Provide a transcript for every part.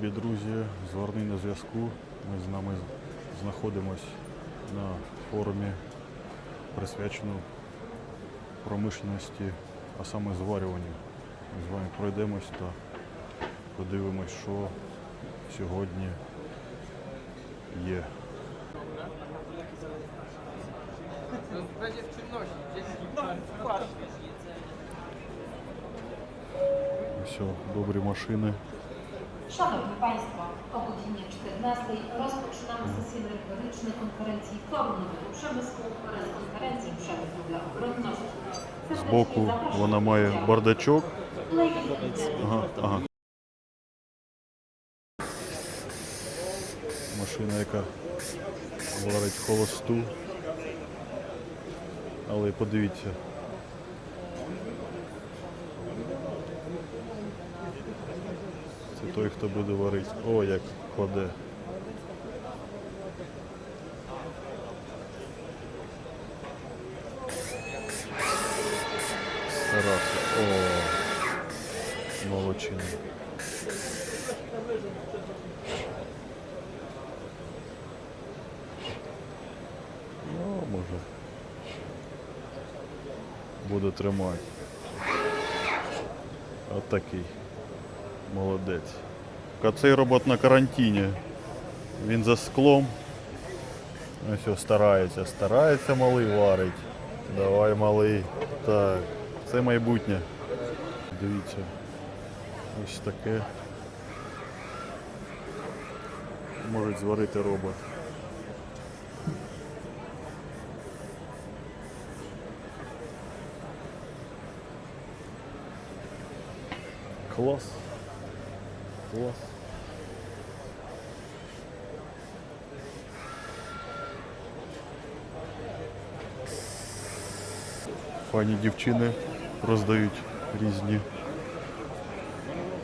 любі друзі, зворний на зв'язку. Ми з нами знаходимось на форумі, присвяченому промишленості, а саме зварюванню. Ми з вами пройдемось та подивимось, що сьогодні є. Все, добрі машини. Szanowni Państwo, o godzinie 14 rozpoczynamy sesję merytoryczną konferencji Nowego Przemysłu oraz konferencji Przemysł dla Obronności. Збоку вона має бардачок. Ага, ага. Машина, яка варить холосту. Але подивіться. Той, хто буде варити. О, як кладе. Тарас. О, молодчина. Ну, може. Буду тримати. От такий. Молодець. Цей робот на карантині. Він за склом. Ну все, старається, старається малий варить. Давай малий. Так, це майбутнє. Дивіться. Ось таке. Можуть зварити робот. Клас. Клас. Пані дівчини роздають різні.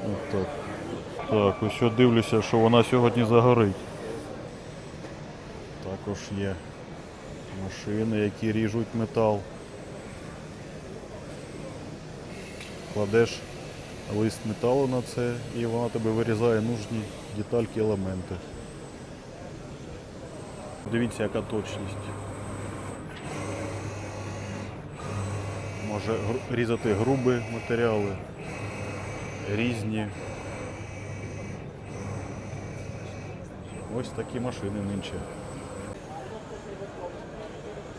От так. Так, ось що дивлюся, що вона сьогодні загорить. Також є машини, які ріжуть метал. Кладеш лист металу на це і вона тебе вирізає нужні детальки, елементи. Дивіться, яка точність. Може різати грубі матеріали, різні. Ось такі машини нинче.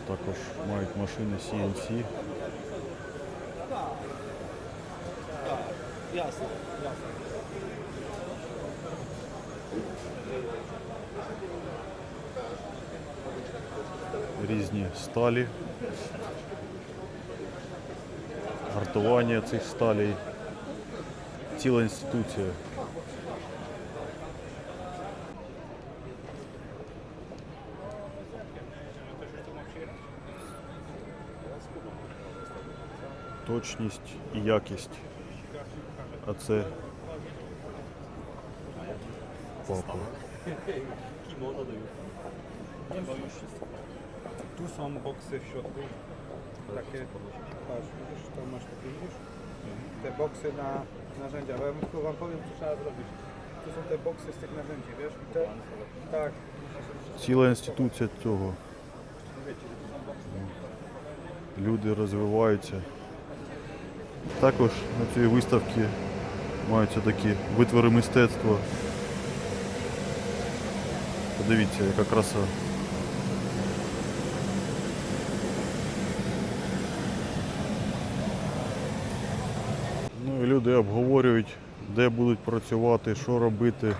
Також мають машини CNC. Різні сталі. Гартування цих сталей. Ціла інституція. Точність і якість. А це папа. Tu są boksy w środku. Takie, patrz, widzisz, to masz takie, widzisz? Te boksy na narzędzia, bo ja tylko wam powiem, co trzeba zrobić. Tu są te boksy z tych narzędzi, wiesz? I te, tak, Ціла інституція цього. Люди розвиваються. Також на цій виставці маються такі витвори мистецтва. Подивіться, яка краса. Ну і люди обговорюють, де будуть працювати, що робити,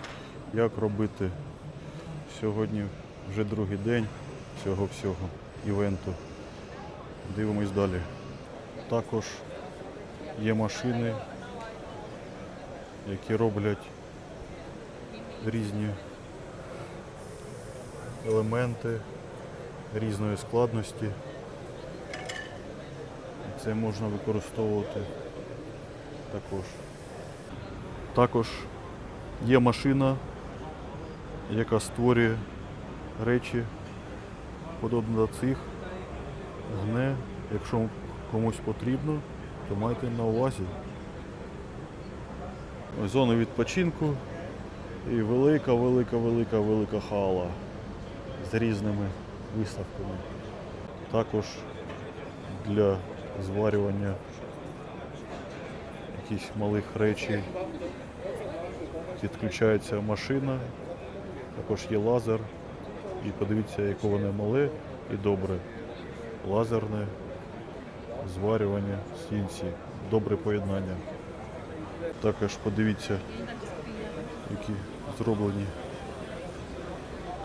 як робити. Сьогодні вже другий день цього всього івенту. Дивимось далі. Також є машини, які роблять різні елементи різної складності. Це можна використовувати також. Також є машина, яка створює речі подобно до цих, гне. Якщо комусь потрібно, то майте на увазі. Зона відпочинку, І велика, велика, велика, велика хала з різними виставками. Також для зварювання якихось малих речей підключається машина, також є лазер. І подивіться, яке воно мале і добре. Лазерне зварювання CNC. Добре поєднання. Також подивіться, які зроблені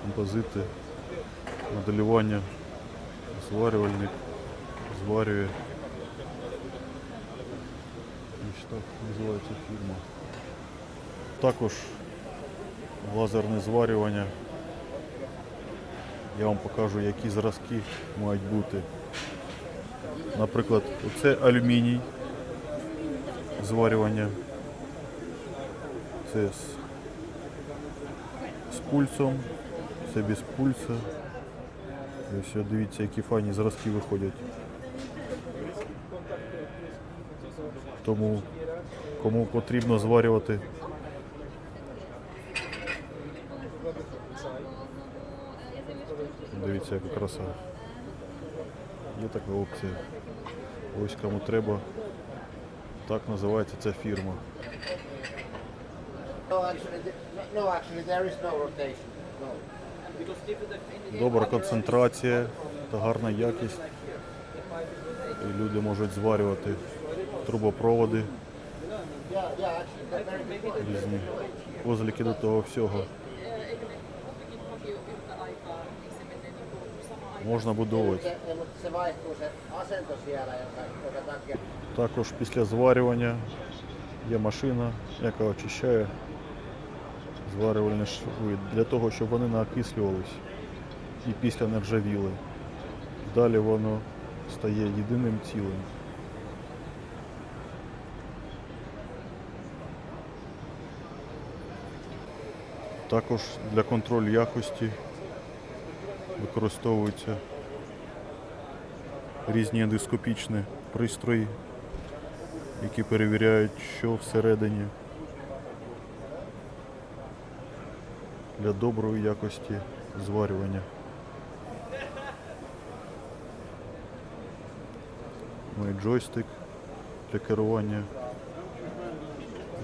композити, моделювання, зварювальник, зварює. Ось так називається фірма. Також лазерне зварювання. Я вам покажу, які зразки мають бути. Наприклад, це алюміній зварювання. Це з, пульсом, це без пульса. І Ось дивіться, які файні зразки виходять. Тому кому потрібно зварювати Дивіться, яка краса. Є така опція. Ось кому треба. Так називається ця фірма. Добра концентрація та гарна якість. І люди можуть зварювати трубопроводи різні. Возліки до того всього. Можна будувати. Також після зварювання є машина, яка очищає зварювальні шви для того, щоб вони не окислювались і після не ржавіли. Далі воно стає єдиним цілим. Також для контролю якості використовуються різні ендоскопічні пристрої, які перевіряють, що всередині для доброї якості зварювання. Ну і джойстик для керування.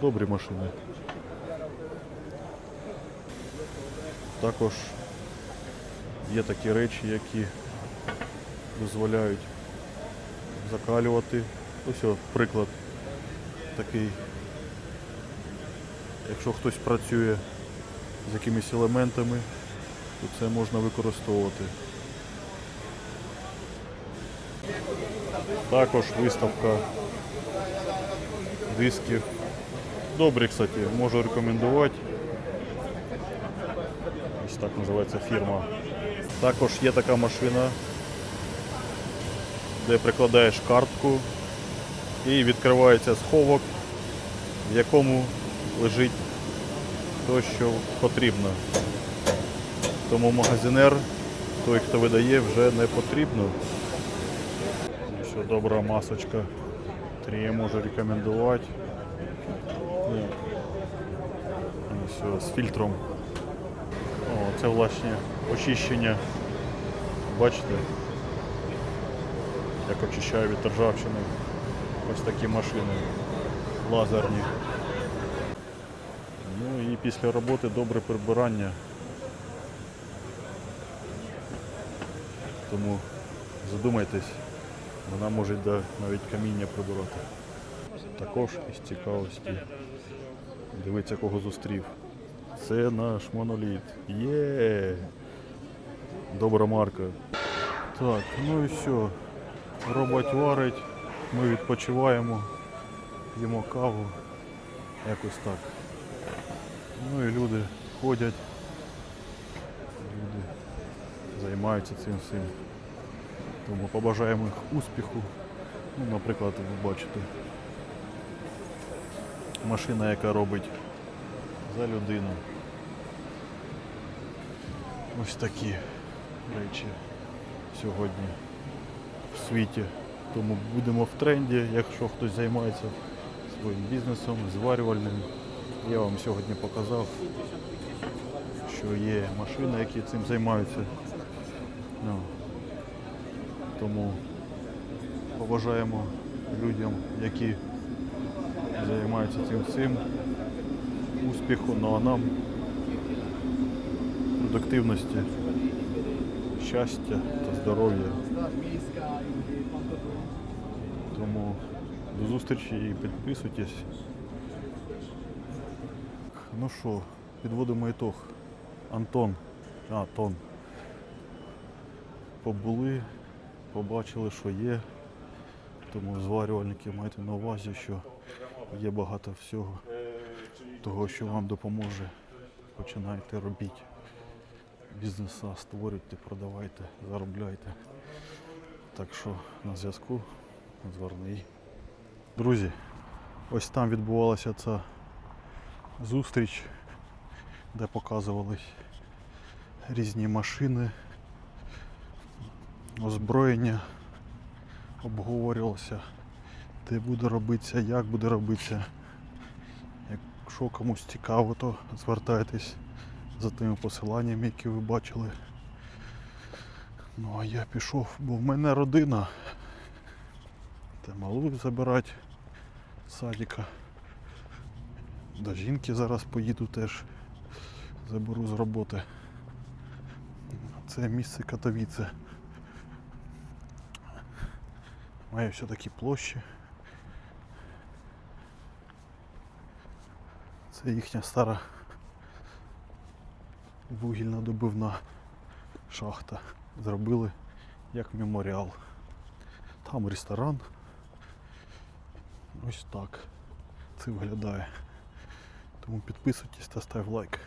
Добрі машини. Також є такі речі, які дозволяють закалювати. Ось о, приклад такий. Якщо хтось працює з якимись елементами, то це можна використовувати. Також виставка дисків. Добрі, кстати, можу рекомендувати. Ось так називається фірма. Також є така машина, де прикладаєш картку і відкривається сховок, в якому лежить те, що потрібно. Тому магазинер, той, хто видає, вже не потрібно. Що добра масочка. Тріє можу рекомендувати. Ось, з фільтром. О, це власне очищення. Бачите? Як очищає від ржавчини. Ось такі машини лазерні. Після роботи добре прибирання. Тому задумайтесь, вона може навіть каміння прибирати. Також із цікавості. Дивіться, кого зустрів. Це наш моноліт. Є! Добра марка. Так, ну і все. Робот варить, ми відпочиваємо, п'ємо каву. Якось так. Ну і люди ходять. Люди займаються цим всім. Тому побажаємо їх успіху. Ну, наприклад, ви бачите. Машина, яка робить за людину. Ось такі речі сьогодні в світі. Тому будемо в тренді, якщо хтось займається своїм бізнесом, зварювальним, Я вам сьогодні показав, що є машини, які цим займаються. Ну, тому побажаємо людям, які займаються цим всім, успіху, ну а нам продуктивності, щастя та здоров'я. Тому до зустрічі і підписуйтесь. Ну що, підводимо ітог. Антон. А, Тон. Побули, побачили, що є. Тому зварювальники майте на увазі, що є багато всього того, що вам допоможе. Починайте робіть. Бізнеса створюйте, продавайте, заробляйте. Так що на зв'язку зверний. Друзі, ось там відбувалася ця зустріч, де показувались різні машини, озброєння, обговорювалося, де буде робитися, як буде робитися. Якщо комусь цікаво, то звертайтесь за тими посиланнями, які ви бачили. Ну а я пішов, бо в мене родина. Та малу забирати з садика. До жінки зараз поїду теж. Заберу з роботи. Це місце Катовіце. Має все такі площі. Це їхня стара вугільно-добивна шахта. Зробили як меморіал. Там ресторан. Ось так це виглядає. Тому підписуйтесь та став лайк.